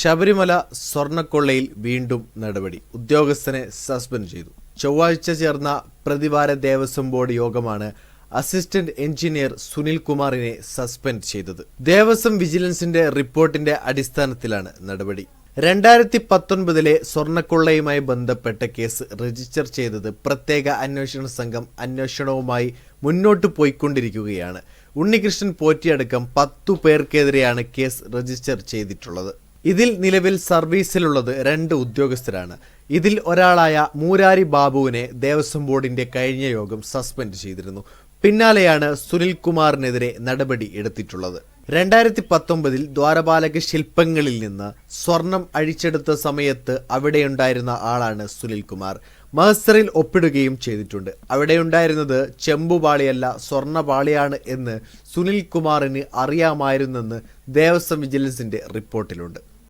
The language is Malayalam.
ശബരിമല സ്വർണക്കൊള്ളയിൽ വീണ്ടും നടപടി. ഉദ്യോഗസ്ഥനെ സസ്പെൻഡ് ചെയ്തു. ചൊവ്വാഴ്ച ചേർന്ന പ്രതിവാര ദേവസ്വം ബോർഡ് യോഗമാണ് അസിസ്റ്റന്റ് എഞ്ചിനീയർ സുനിൽ കുമാറിനെ സസ്പെൻഡ് ചെയ്തത്. ദേവസ്വം വിജിലൻസിന്റെ റിപ്പോർട്ടിന്റെ അടിസ്ഥാനത്തിലാണ് നടപടി. രണ്ടായിരത്തി പത്തൊൻപതിലെ സ്വർണക്കൊള്ളയുമായി ബന്ധപ്പെട്ട കേസ് രജിസ്റ്റർ ചെയ്തത് പ്രത്യേക അന്വേഷണ സംഘം അന്വേഷണവുമായി മുന്നോട്ട് പോയിക്കൊണ്ടിരിക്കുകയാണ്. ഉണ്ണികൃഷ്ണൻ പോറ്റിയടക്കം പത്തു പേർക്കെതിരെയാണ് കേസ് രജിസ്റ്റർ ചെയ്തിട്ടുള്ളത്. ഇതിൽ നിലവിൽ സർവീസിലുള്ളത് രണ്ട് ഉദ്യോഗസ്ഥരാണ്. ഇതിൽ ഒരാളായ മൂരാരി ബാബുവിനെ ദേവസ്വം ബോർഡിന്റെ കഴിഞ്ഞ യോഗം സസ്പെൻഡ് ചെയ്തിരുന്നു. പിന്നാലെയാണ് സുനിൽ കുമാറിനെതിരെ നടപടി എടുത്തിട്ടുള്ളത്. രണ്ടായിരത്തി പത്തൊമ്പതിൽ ദ്വാരപാലക ശില്പങ്ങളിൽ നിന്ന് സ്വർണം അഴിച്ചെടുത്ത സമയത്ത് അവിടെയുണ്ടായിരുന്ന ആളാണ് സുനിൽ കുമാർ. മഹസറിൽ ഒപ്പിടുകയും ചെയ്തിട്ടുണ്ട്. അവിടെയുണ്ടായിരുന്നത് ചെമ്പുപാളിയല്ല സ്വർണപാളിയാണ് എന്ന് സുനിൽ കുമാറിന് അറിയാമായിരുന്നെന്ന് ദേവസ്വം വിജിലൻസിന്റെ റിപ്പോർട്ടിലുണ്ട്.